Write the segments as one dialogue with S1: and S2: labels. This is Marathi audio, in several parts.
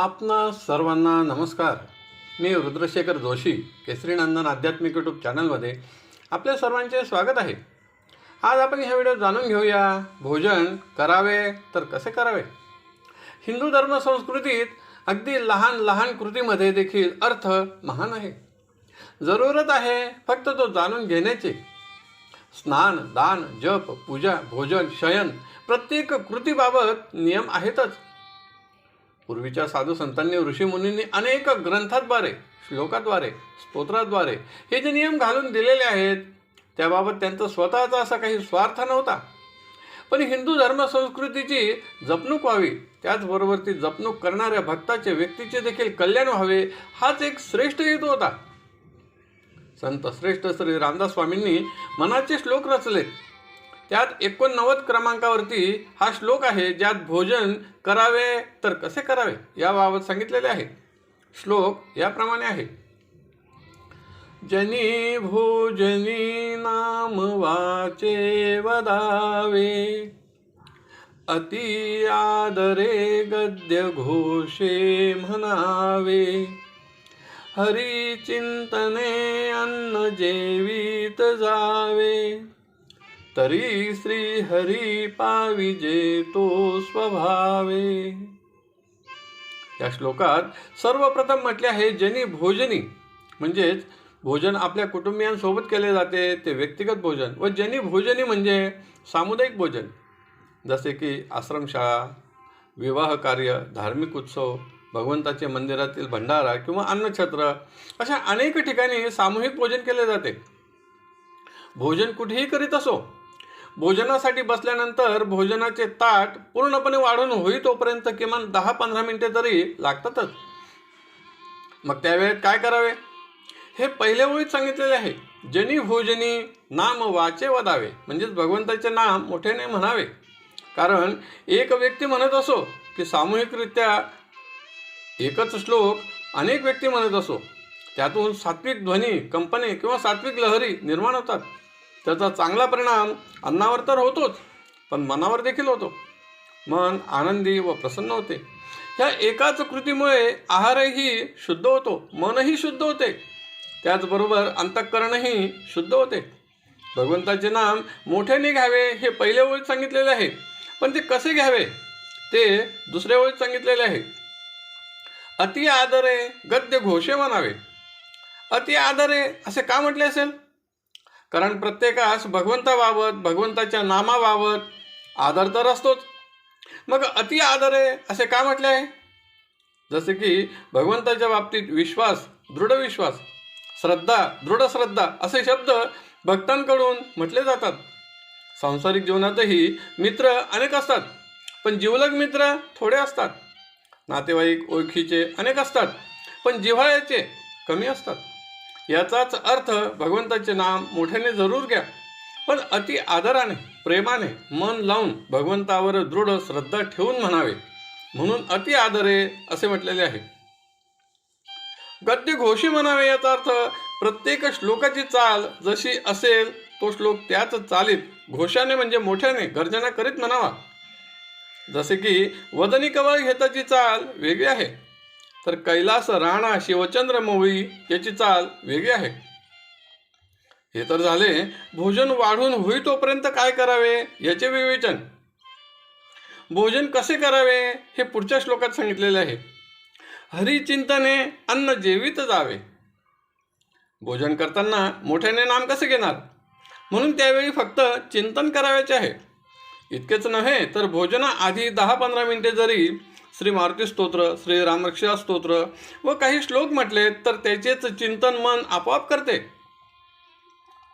S1: आपणा सर्वांना नमस्कार. मी रुद्रशेखर जोशी केसरी नंदन आध्यात्मिक यूट्यूब चॅनलमध्ये आपल्या सर्वांचे स्वागत आहे. आज आपण ह्या व्हिडिओ जाणून घेऊया भोजन करावे तर कसे करावे? हिंदू धर्म संस्कृतीत अगदी लहान लहान कृतीमध्ये देखील अर्थ महान आहे. जरूरत आहे फक्त तो जाणून घेण्याची. स्नान दान जप पूजा भोजन शयन प्रत्येक कृतीबाबत नियम आहेतच. पूर्वीच्या साधू संतांनी ऋषीमुनींनी अनेक ग्रंथाद्वारे श्लोकाद्वारे स्तोत्राद्वारे हे जे नियम घालून दिलेले आहेत त्याबाबत त्यांचा स्वतःचा असा काही स्वार्थ नव्हता. पण हिंदू धर्म संस्कृतीची जपणूक व्हावी त्याचबरोबर ती जपणूक करणाऱ्या भक्ताचे व्यक्तीचे देखील कल्याण व्हावे हाच एक श्रेष्ठ हेतू होता. संत श्रेष्ठ श्री रामदास स्वामींनी मनाचे श्लोक रचलेत. त्यात एकोणनव्वद क्रमांकावरती हा श्लोक आहे ज्यात भोजन करावे तर कसे करावे? याबाबत सांगितलेले आहे. श्लोक याप्रमाणे आहे. जनी भोजनी नाम वाचे वदावे अति आदरे गद्य घोषे म्हणावे हरी चिंतने अन्न जेवीत जावे तरी श्री हरी पाविजे तो स्वभावे. या श्लोकात सर्वप्रथम म्हटले आहे जनी भोजनी. म्हणजेच भोजन आपल्या कुटुंबियांसोबत केले जाते ते व्यक्तिगत भोजन व जनी भोजनी म्हणजे सामुदायिक भोजन. जसे की आश्रमशाळा विवाह कार्य धार्मिक उत्सव भगवंताचे मंदिरातील भंडारा किंवा अन्नछत्र अशा अनेक ठिकाणी सामूहिक भोजन केले जाते. भोजन कुठेही करीत असो भोजनासाठी बसल्यानंतर भोजनाचे ताट पूर्णपणे वाढून होई तोपर्यंत किमान दहा पंधरा मिनिटे तरी लागतातच. मग त्यावेळेत काय करावे? हे पहिल्या ओळीत सांगितलेले आहे. जनी भोजनी नाम वाचे वदावे. म्हणजेच भगवंताचे नाम मोठ्याने म्हणावे. कारण एक व्यक्ती म्हणत असो की सामूहिकरित्या एकच श्लोक अनेक व्यक्ती म्हणत असो त्यातून सात्विक ध्वनी कंपने किंवा सात्विक लहरी निर्माण होतात. त्याचा चांगला परिणाम अन्नावर तर होतोच पण मनावर देखील होतो. मन आनंदी व प्रसन्न होते. ह्या एकाच कृतीमुळे आहारही शुद्ध होतो मनही शुद्ध होते. त्याचबरोबर अंतःकरणही शुद्ध होते. भगवंताचे नाम मोठ्याने घ्यावे हे पहिल्या ओळीत सांगितलेले आहे पण ते कसे घ्यावे ते दुसऱ्या ओळीत सांगितलेले आहे. अति आदरे गद्य घोषे म्हणावे. अति आदरे असे का म्हटले असेल? कारण प्रत्येकास भगवंताबाबत भगवंताच्या नामाबाबत आदर तर असतोच. मग अति आदर आहे असे का म्हटले? आहे जसे की भगवंताच्या बाबतीत विश्वास दृढ विश्वास श्रद्धा दृढ श्रद्धा असे शब्द भक्तांकडून म्हटले जातात. सांसारिक जीवनातही मित्र अनेक असतात पण जिवलग मित्र थोडे असतात. नातेवाईक ओळखीचे अनेक असतात पण जिव्हाळ्याचे कमी असतात. याचाच अर्थ भगवंताचे नाम मोठ्याने जरूर घ्या. पण अति आदराने प्रेमाने मन लावून भगवंतावर दृढ श्रद्धा ठेवून म्हणावे. म्हणून अति आदरे असे म्हटलेले आहे. गद्य घोषी म्हणावे याचा अर्थ प्रत्येक श्लोकाची चाल जशी असेल तो श्लोक त्याच चालीत घोषाने म्हणजे मोठ्याने गर्जना करीत म्हणावा. जसे की वदनी कवळ घेताची चाल वेगळी आहे. तर कैलास राणा शिवचंद्र मोवी याची चाल वेगळी आहे. हे तर झाले भोजन वाढून होई तोपर्यंत काय करावे याचे विवेचन. भोजन कसे करावे हे पुढच्या श्लोकात सांगितलेले आहे. हरिचिंतने अन्न जेवित जावे. भोजन करताना मोठ्याने नाम कसे घेणार? म्हणून त्यावेळी फक्त चिंतन करावयाचे आहे. इतकेच नव्हे तर भोजनाआधी दहा पंधरा मिनिटे जरी श्री मारुती स्तोत्र श्री रामरक्षा स्तोत्र व काही श्लोक म्हटले तर त्याचेच चिंतन मन आपोआप करते.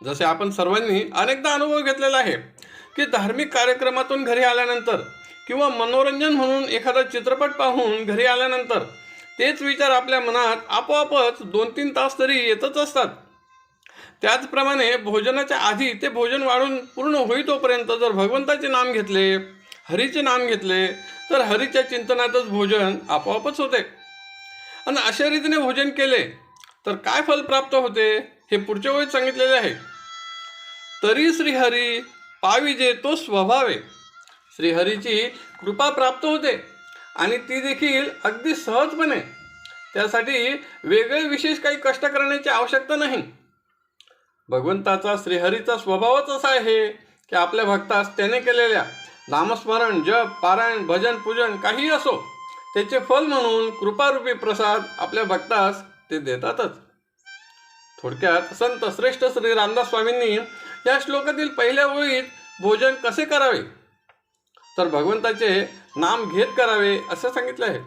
S1: जसे आपण सर्वांनी अनेकदा अनुभव घेतलेला आहे की धार्मिक कार्यक्रमातून घरी आल्यानंतर किंवा मनोरंजन म्हणून एखादा चित्रपट पाहून घरी आल्यानंतर तेच विचार आपल्या मनात आपोआपच दोन तीन तास तरी येतच असतात. त्याचप्रमाणे भोजनाच्या आधी ते भोजन वाढून पूर्ण होई तोपर्यंत जर भगवंताचे नाम घेतले हरीचे नाम घेतले तर हरीच्या चिंतनातच भोजन आपोआपच होते. आणि अशा रीतीने भोजन केले तर काय फल प्राप्त होते हे पुढच्या वेळी सांगितलेले आहे. तरी श्रीहरी पाविजे तो स्वभावे. श्रीहरीची कृपा प्राप्त होते आणि ती देखील अगदी सहजपणे. त्यासाठी वेगळे विशेष काही कष्ट करण्याची आवश्यकता नाही. भगवंताचा श्रीहरीचा स्वभावच असा आहे की आपल्या भक्तास त्याने केलेल्या नामस्मरण जप पारायण भजन पूजन काहीही असो त्याचे फल म्हणून कृपारूपी प्रसाद आपल्या भक्तास ते देतातच. थोडक्यात संत श्रेष्ठ श्री रामदास स्वामींनी या श्लोकातील पहिल्या ओळीत भोजन कसे करावे? तर भगवंताचे नाम घेत करावे असे सांगितले आहे.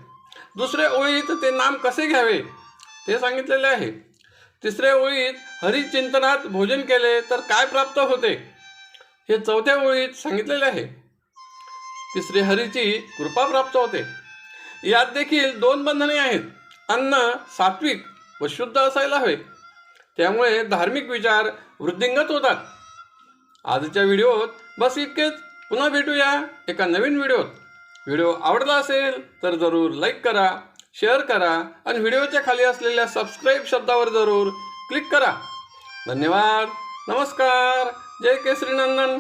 S1: दुसऱ्या ओळीत ते नाम कसे घ्यावे? ते सांगितलेले आहे. तिसऱ्या ओळीत हरिचिंतनात भोजन केले तर काय प्राप्त होते? हे चौथ्या ओळीत सांगितलेले आहे. ती श्रीहरीची कृपा प्राप्त होते. यात देखील दोन बंधने आहेत. अन्न सात्विक व शुद्ध असायला हवे. त्यामुळे धार्मिक विचार वृद्धिंगत होतात. आजच्या व्हिडिओत बस इतकेच. पुन्हा भेटूया एका नवीन व्हिडिओत. व्हिडिओ आवडला असेल तर जरूर लाईक करा शेअर करा आणि व्हिडिओच्या खाली असलेल्या सबस्क्राईब शब्दावर जरूर क्लिक करा. धन्यवाद. नमस्कार. जय केसरी नंदन.